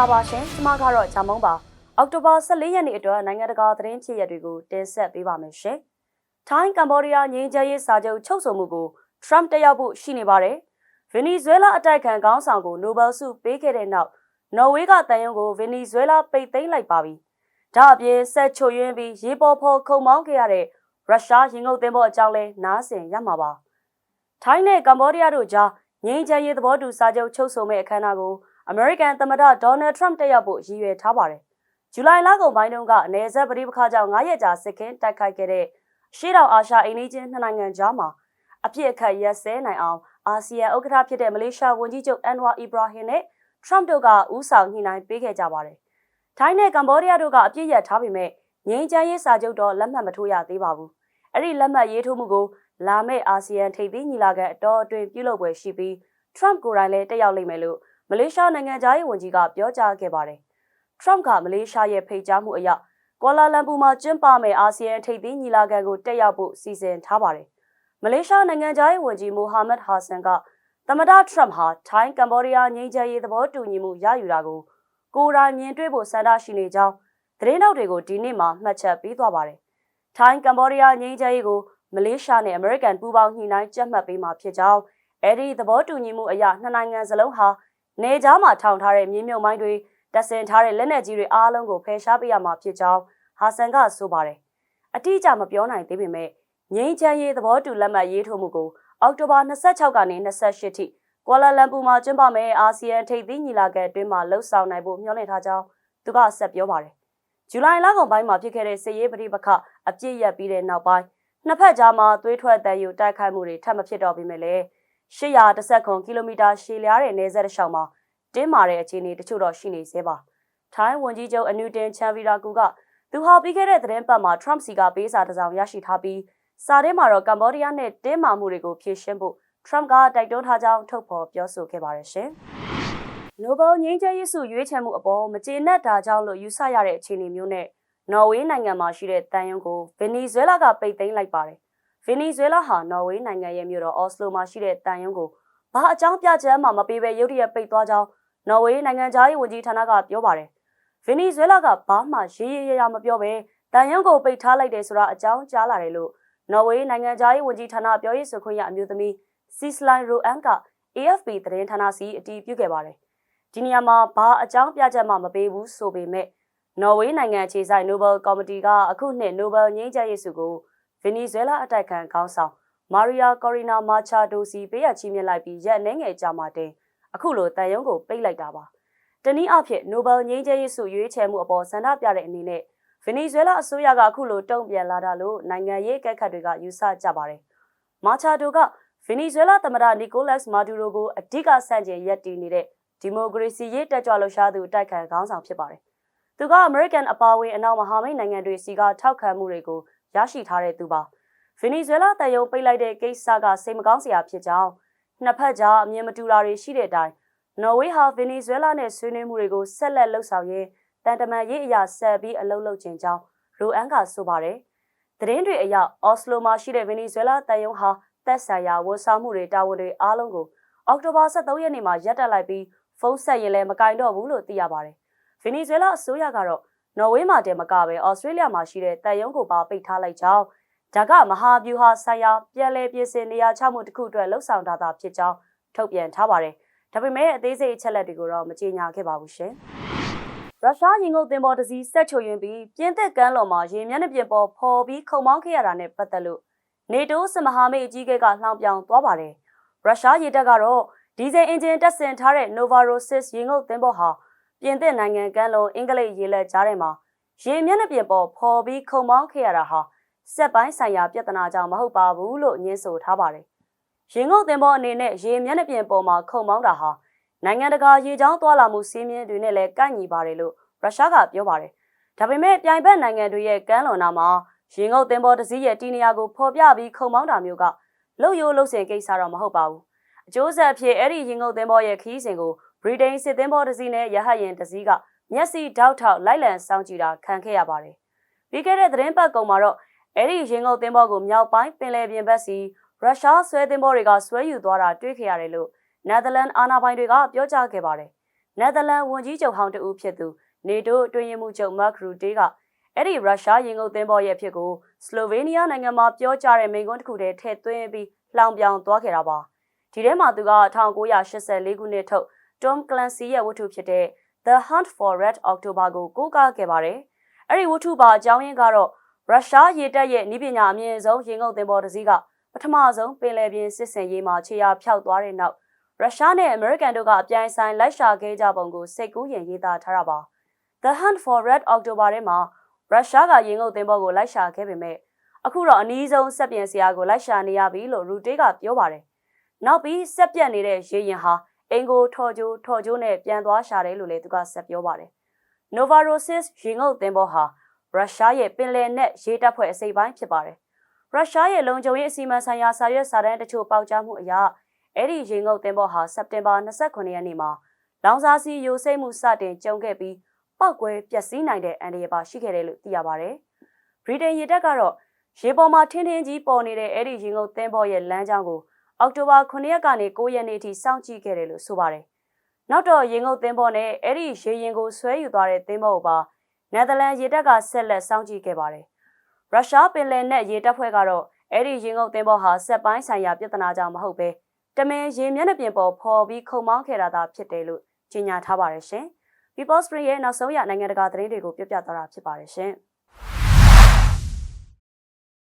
လာပါရှင်ကျမကတော့ဂျာမုံပါအောက်တိုဘာ14ရက်နေ့အတွက်နိုင်ငံတကာသတင်းဖြစ်ရပ်တွေကိုတင်ဆက်ပေးပါမယ်ရှင်ထိုင်းကမ္ဘောဒီးယားငြိမ်းချမ်းရေးစာချုပ်ချုပ်ဆိုမှုကို Trump တက်ရောက်ဖို့ရှိနေပါတယ်ဗင်နီဇွဲလားအတိုက်ခံခေါင်းဆောင်ကိုနိုဘယ်ဆုပေးခဲ့တဲ့နောက်နော်ဝေးကတန်ယုံကိုဗင်နီဇွဲလားပိတ်သိမ်းလိုက်ပါပြီဒါအပြင်ဆက်ချိုရင်းပြီးရေပေါ်ဖော်ခုံမောင်းခဲ့ရတဲ့ရုရှားရင်ငုတ်သင်းပေါ်အကြောင်းလဲနားဆင်ရမှာပါထိုင်းနဲ့ကမ္ဘောဒီးယားတို့ကြားငြိမ်းချမ်းရေးသဘောတူစာချုပ်ချုပ်ဆိုမဲ့အခမ်းအနားကို အမေရိကန်သမ္မတဒေါ်နယ်ထရမ့်တက်ရောက်ဖို့ရည်ရွယ်ထားပါတယ်။ဇူလိုင်လကုန်ပိုင်းတုန်းကအ ਨੇ ဆက်ပဋိပက္ခကြောင့်9ရက်ကြာစစ်ခင်းတိုက်ခိုက်ခဲ့တဲ့ရှေ့တောင်အာရှအိန္ဒိချင်းနှစ်နိုင်ငံကြားမှာအပြစ်အခတ်ရက်စဲနိုင်အောင်အာဆီယံဥက္ကဋ္ဌဖြစ်တဲ့မလေးရှားဝန်ကြီးချုပ်အန်ဝါအီဘရာဟင်နဲ့ထရမ့်တို့ကဦးဆောင်ညှိနှိုင်းပေးခဲ့ကြပါတယ်။ထိုင်းနဲ့ကမ္ဘောဒီးယားတို့ကအပြစ်ရက်ထားပေမဲ့ငြိမ်းချမ်းရေးစာချုပ်တော့လက်မှတ်မထိုးရသေးပါဘူး။အဲ့ဒီလက်မှတ်ရေးထိုးမှုကိုလာမယ့်အာဆီယံထိပ်သီးညီလာခံအတော်အတွင်းပြုလုပ်ပွဲရှိပြီးထရမ့်ကိုယ်တိုင်လည်းတက်ရောက်လိမ့်မယ်လို့ မလေးရှားနိုင်ငံသားရေးဝန်ကြီးကပြောကြားခဲ့ပါတယ်။ Trump ကမလေးရှားရဲ့ဖိတ်ကြားမှုအရကွာလာလမ်ပူမှာကျင်းပမယ့်အာဆီယံထိပ်သီးညီလာခံကိုတက်ရောက်ဖို့စီစဉ်ထားပါတယ်။မလေးရှားနိုင်ငံသားရေးဝန်ကြီးမိုဟာမက်ဟာဆန်ကသမ္မတ Trump ဟာထိုင်းကမ္ဘောဒီးယားငြိမ်းချမ်းရေးသဘောတူညီမှုရယူတာကိုကိုယ်တိုင်မြင်တွေ့ဖို့ဆန္ဒရှိနေကြောင်းသတင်းတောက်တွေကိုဒီနေ့မှမှတ်ချက်ပေးသွားပါတယ်။ထိုင်းကမ္ဘောဒီးယားငြိမ်းချမ်းရေးကိုမလေးရှားနဲ့အမေရိကန်ပူးပေါင်းညှိနှိုင်းကြက်မှတ်ပေးမှာဖြစ်ကြောင်းအဲဒီသဘောတူညီမှုအရနှစ်နိုင်ငံစလုံးဟာ နေကြားမှာထောင်ထားတဲ့မြေမြုပ်မိုင်းတွေတပ်ဆင်ထားတဲ့လက်နက်ကြီးတွေအားလုံးကိုဖယ်ရှားပေးရမှာဖြစ်ကြောင်းဟာဆန်ကဆိုပါတယ်။အတိအကျမပြောနိုင်သေးပေမဲ့ငြိမ်းချမ်းရေးသဘောတူလက်မှတ်ရေးထိုးမှုကိုအောက်တိုဘာ26ကနေ28ထိကွာလာလမ်ပူမှာကျင်းပမယ့်အာဆီယံထိပ်သီးညီလာခံအတွင်းမှာလှုပ်ဆောင်နိုင်ဖို့မျှော်လင့်ထားကြောင်းသူကဆက်ပြောပါတယ်။ဇူလိုင်လကုန်ပိုင်းမှာဖြစ်ခဲ့တဲ့စစ်ရေးပဋိပက္ခအပြစ်ရက်ပြီးတဲ့နောက်ပိုင်းနှစ်ဖက်ကြားမှာသွေးထွက်တန်ယူတိုက်ခိုက်မှုတွေထပ်မဖြစ်တော့ပေမဲ့လည်း 810ကီလိုမီတာရှည်လျားတဲ့နေဆက်တစ်လျှောက်မှာတင်းမာတဲ့အခြေအနေတချို့တော့ရှိနေသေးပါ။ထိုင်းဝန်ကြီးချုပ်အနူတင်ချန်ဗီရာကူကသူဟာပြီးခဲ့တဲ့သတင်းပတ်မှာ Trump စီကပေးစာတစ်စောင်ရရှိထားပြီးစာထဲမှာတော့ကမ္ဘောဒီးယားနဲ့တင်းမာမှုတွေကိုဖြေရှင်းဖို့ Trump ကတိုက်တွန်းထားကြောင်းထုတ်ဖော်ပြောဆိုခဲ့ပါတယ်ရှင်။ Nobel ငြိမ်းချမ်းရေးဆုရွေးချယ်မှုအပေါ်မကျေနပ်တာကြောင့်လို့ယူဆရတဲ့အခြေအနေမျိုးနဲ့နော်ဝေးနိုင်ငံမှာရှိတဲ့တန်ယုံကိုဗင်နီဇွဲလားကပိတ်သိမ်းလိုက်ပါတယ်။ ဗင်နီဇွဲလားဟာနော်ဝေးနိုင်ငံရဲ့မြို့တော်အော်စလိုမှာရှိတဲ့တန်ယုံကိုဘာအကြောင်းပြချက်မှမပေးဘဲရုတ်တရက်ပိတ်သွားကြောင်းနော်ဝေးနိုင်ငံသားရေးဝန်ကြီးဌာနကပြောပါတယ်။ဗင်နီဇွဲလားကဘာမှရေးရရရမပြောဘဲတန်ယုံကိုပိတ်ထားလိုက်တယ်ဆိုတာအကြောင်းကြားလာတယ်လို့နော်ဝေးနိုင်ငံသားရေးဝန်ကြီးဌာနပြောရေးဆိုခွင့်ရအမျိုးသမီးစီစလိုင်းရိုအန်က AFP သတင်းဌာနစီအတည်ပြုခဲ့ပါတယ်။ဒီနေရာမှာဘာအကြောင်းပြချက်မှမပေးဘူးဆိုပေမဲ့နော်ဝေးနိုင်ငံခြေဆိုင် Nobel ကော်မတီကအခုနှစ် Nobel ငြိမ်းချမ်းရေးဆုကို ဗင်နီဇွဲလားအတိုက်ခံခေါင်းဆောင်မာရီယာကော်ရီနာမာချာဒိုစီပေးရချီးမြှင့်လိုက်ပြီးရက်နှဲငယ်ကြာမှတင်အခုလိုတန်ယုံကိုပိတ်လိုက်တာပါ။တနည်းအားဖြင့် Nobel ငြိမ်းချမ်းရေးဆုရွေးချယ်မှုအပေါ်ဆန္ဒပြတဲ့အနေနဲ့ဗင်နီဇွဲလားအစိုးရကအခုလိုတုံ့ပြန်လာတာလို့နိုင်ငံရေးကက်ခတ်တွေကယူဆကြပါတယ်။မာချာဒိုကဗင်နီဇွဲလားသမ္မတနီကိုလတ်မာဒူရိုကိုအဓိကဆန့်ကျင်ရပ်တည်နေတဲ့ဒီမိုကရေစီရေးတက်ကြွလှုပ်ရှားသူတိုက်ခိုက်ခေါင်းဆောင်ဖြစ်ပါတယ်။သူကအမေရိကန်အပါအဝင်အနောက်မဟာမိတ်နိုင်ငံတွေစီကထောက်ခံမှုတွေကို ရရှိထားတဲ့သူပါ။ဗင်နီဇွဲလားတန်ယုံပိတ်လိုက်တဲ့ကိစ္စကစိတ်မကောင်းစရာဖြစ်ကြောင်းနှစ်ဖက်ကြားအမြင်မတူတာတွေရှိတဲ့အတိုင်းနော်ဝေးဟာဗင်နီဇွဲလားနဲ့ဆွေးနွေးမှုတွေကိုဆက်လက်လှုပ်ဆောင်ရင်းတန်တမန်ရေးအရာဆက်ပြီးအလုပ်လုပ်ခြင်းကြောင်းရိုအန်ကဆိုပါတယ်။သတင်းတွေအရအော်စလိုမှာရှိတဲ့ဗင်နီဇွဲလားတန်ယုံဟာသက်ဆိုင်ရာဝန်ဆောင်မှုတွေတာဝန်တွေအားလုံးကိုအောက်တိုဘာ23ရက်နေ့မှာရပ်တက်လိုက်ပြီးဖုန်းဆက်ရင်လည်းမကင်တော့ဘူးလို့သိရပါတယ်။ဗင်နီဇွဲလားအစိုးရကတော့ နော်ဝေးမှာတည်းမကပဲဩစတြေးလျမှာရှိတဲ့တန်ယုံကိုပါပိတ်ထားလိုက်ကြောင်းဒါကမဟာဗျူဟာဆိုင်ရာပြည်လဲပြည်စင်နေရာချမှုတစ်ခုအတွက်လှုပ်ဆောင်တာသာဖြစ်ကြောင်းထုတ်ပြန်ထားပါတယ်။ဒါပေမဲ့အသေးစိတ်အချက်လက်တွေကိုတော့မကြေညာခဲ့ပါဘူးရှင်။ရုရှားရင်ငုတ်သင်္ဘောတစ်စီးဆက်ချိုရင်ပြီးပြင်းသစ်ကမ်းလွန်မှာရေမျက်နှာပြင်ပေါ်ဖော်ပြီးခုံမောင်းခဲ့ရတာနဲ့ပတ်သက်လို့နေတိုးစမဟာမိတ်အကြီးအကဲကလှောင်ပြောင်သွားပါတယ်။ရုရှားရေတပ်ကတော့ဒီဇယ်အင်ဂျင်တပ်ဆင်ထားတဲ့ Novorossiysk ရေငုတ်သင်္ဘောဟာ ပြင်သစ်နိုင်ငံကမ်းလွန်အင်္ဂလိပ်ရေလက်ကြားထဲမှာရေမျက်နှာပြင်ပေါ်ဖော်ပြီးခုံမောင်းခဲ့ရတာဟာစက်ပိုင်းဆိုင်ရာပြဿနာကြောင့်မဟုတ်ပါဘူးလို့ညင်းဆိုထားပါတယ်။ရင်ငုတ်သင်္ဘောအနေနဲ့ရေမျက်နှာပြင်ပေါ်မှာခုံမောင်းတာဟာနိုင်ငံတကာရေကြောင်းသွားလာမှုစီးမြင်တွေနဲ့လည်းကိုက်ညီပါတယ်လို့ရုရှားကပြောပါတယ်။ဒါပေမဲ့ပြိုင်ဘက်နိုင်ငံတွေရဲ့ကမ်းလွန်နာမှာရင်ငုတ်သင်္ဘောတစ်စီးရဲ့တီနေရာကိုဖော်ပြပြီးခုံမောင်းတာမျိုးကလှုပ်ရိုးလှုပ်စင်ကိစ္စတော့မဟုတ်ပါဘူး။အကျိုးဆက်ဖြစ်အဲ့ဒီရင်ငုတ်သင်္ဘောရဲ့ခီးစဉ်ကို ဗြိတိန်စစ်သင်္ဘောတစ်စီးနဲ့ရဟတ်ယာဉ်တစ်စီးကမျက်စိတောက်ထောက်လိုက်လံစောင့်ကြည့်တာခံခဲ့ရပါတယ်။ပြီးခဲ့တဲ့သတင်းပတ်ကုံမှာတော့အဲ့ဒီရင်ငုတ်သင်းဘောကိုမြောက်ပိုင်းပင်လယ်ပြင်ဘက်စီရုရှားဆွဲသင်းဘောတွေကဆွဲယူသွားတာတွေ့ခဲ့ရတယ်လို့နယ်သာလန်အာဏာပိုင်တွေကပြောကြားခဲ့ပါတယ်။နယ်သာလန်ဝန်ကြီးချုပ်ဟောင်းတဦးဖြစ်သူနေတိုအတွင်းရေးမှူးချုပ်မတ်ခရူတေးကအဲ့ဒီရုရှားရင်ငုပ်သင်းပေါ်ရဲ့ဖြစ်ကိုစလိုဗေးနီးယားနိုင်ငံမှာပြောကြားတဲ့မိန့်ခွန်းတစ်ခုတည်းထည့်သွင်းပြီးလှောင်ပြောင်သွားခဲ့တာပါဒီထဲမှာသူက1984ခုနှစ်ထုတ် Tom Clancy ရဲ့ဝတ္ထုဖြစ်တဲ့ The Hunt for Red October ကိုကိုးကားခဲ့ပါတယ်အဲ့ဒီဝတ္ထုပါအကြောင်းရင်းကတော့ရုရှားရေတပ်ရဲ့ဤပညာအမြင့်ဆုံးရင်ငုပ်သင်းပေါ်တစ်စီးကပထမဆုံးပင်လယ်ပြင်စစ်စင်ရေးမှာခြေရာဖျောက်သွားတဲ့နောက်ရုရှားနဲ့အမေရိကန်တို့ကအပြိုင်ဆိုင်လိုက်ရှာခဲ့ကြပုံကိုစိတ်ကူးရင်ရေးသားထားတာပါ The Hunt for Red October ထဲမှာရုရှားကရင်ငုပ်သင်းပေါ်ကိုလိုက်ရှာခဲ့ပေမဲ့အခုတော့အနည်းဆုံးစက်ပြင်စရာကိုလိုက်ရှာနေရပြီလို့ရူတေးကပြောပါတယ်။နောက်ပြီးစက်ပြက်နေတဲ့ရေရင်ဟာ အင်ကိုထော်ကျိုးထော်ကျိုးနဲ့ပြန်သွားရှာတယ်လို့လည်းသူကဆက်ပြောပါတယ်။ Novorossiysk ရင်ငုပ်သင်းပေါ်ဟာရုရှားရဲ့ပင်လယ်နက်ရေတပ်ဖွဲ့အစိပ်ပိုင်းဖြစ်ပါတယ်။ရုရှားရဲ့လုံခြုံရေးအစီအမံဆိုင်ရာစာရွက်စာတမ်းတချို့ပေါက်ကြားမှုအရအဲ့ဒီရေငုပ်သင်းပေါ်ဟာစက်တင်ဘာ29ရက်နေ့မှာလောင်စာဆီယိုစိမ့်မှုစတင်ကြုံခဲ့ပြီးပောက်ကွဲပျက်စီးနိုင်တဲ့အန္တရာယ်ပါရှိခဲ့တယ်လို့သိရပါတယ်။ဗြိတိန်ရေတပ်ကတော့ရေပေါ်မှာထင်းထင်းကြီးပေါ်နေတဲ့အဲ့ဒီရေငုပ်သင်းပေါ်ရဲ့လမ်းကြောင်းကို အောက်တိုဘာ9ရက်ကနေ9ရက်နေ့ထိစောင့်ကြည့်ခဲ့တယ်လို့ဆိုပါတယ်။နောက်တော့ရေငုပ်သင်းပေါ်နဲ့အဲ့ဒီရေရင်ကိုဆွဲယူသွားတဲ့သင်းပေါ်ကိုပါနယ်သာလန်ရေတပ်ကဆက်လက်စောင့်ကြည့်ခဲ့ပါတယ်။ရုရှားပင်လယ်နက်ရေတပ်ဖွဲ့ကတော့အဲ့ဒီရင်ငုပ်သင်းပေါ်ဟာစက်ပိုင်းဆိုင်ရာပြဿနာကြောင့်မဟုတ်ပဲတမင်ရေမျက်နှာပြင်ပေါ်ဖော်ပြီးခုံမောင်းခဲ့တာသာဖြစ်တယ်လို့ကြေညာထားပါတယ်ရှင်။ People Spring ရဲ့နောက်ဆုံးရနိုင်ငံတကာသတင်းတွေကိုပြပြသွားတာဖြစ်ပါတယ်ရှင်။